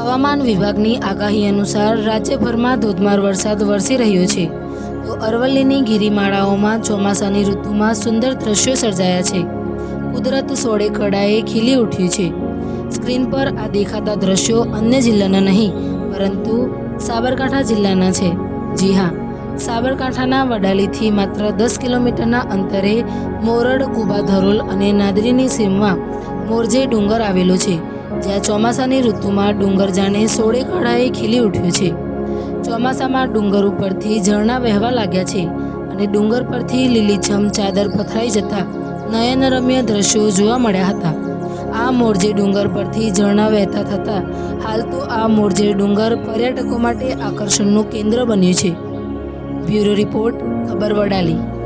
હવામાન વિભાગની આગાહી અનુસાર રાજ્યભરમાં ધોધમાર વરસાદ વરસી રહ્યો છે. તો અરવલ્લીની ગિરિમાળાઓમાં ચોમાસાની ઋતુમાં સુંદર દ્રશ્યો સર્જાયા છે. કુદરત સોળે કડાએ ખીલી ઉઠ્યું છે. સ્ક્રીન પર આ દેખાતા દ્રશ્યો અન્ય જિલ્લાના નહીં, પરંતુ સાબરકાંઠા જિલ્લાના છે. જી હા, સાબરકાંઠાના વડાલીથી માત્ર દસ કિલોમીટરના અંતરે મોરડ, કુબા, ધરોલ અને નાદરીની સીમમાં મોરજે ડુંગર આવેલો છે. જ્યાં ચોમાસાની ઋતુમાં ડુંગર જાણે સોળે કળાએ ખીલી ઉઠ્યું છે. ચોમાસામાં ડુંગર ઉપરથી ઝરણા વહેવા લાગ્યા છે અને ડુંગર પરથી લીલીછમ ચાદર પથરાઈ જતા નયનરમ્ય દ્રશ્યો જોવા મળ્યા હતા. આ મોરજે ડુંગર પરથી ઝરણા વહેતા થતાં હાલ તો આ મોરજે ડુંગર પર્યટકો માટે આકર્ષણનું કેન્દ્ર બન્યું છે. બ્યુરો રિપોર્ટ, ખબર વડાલી.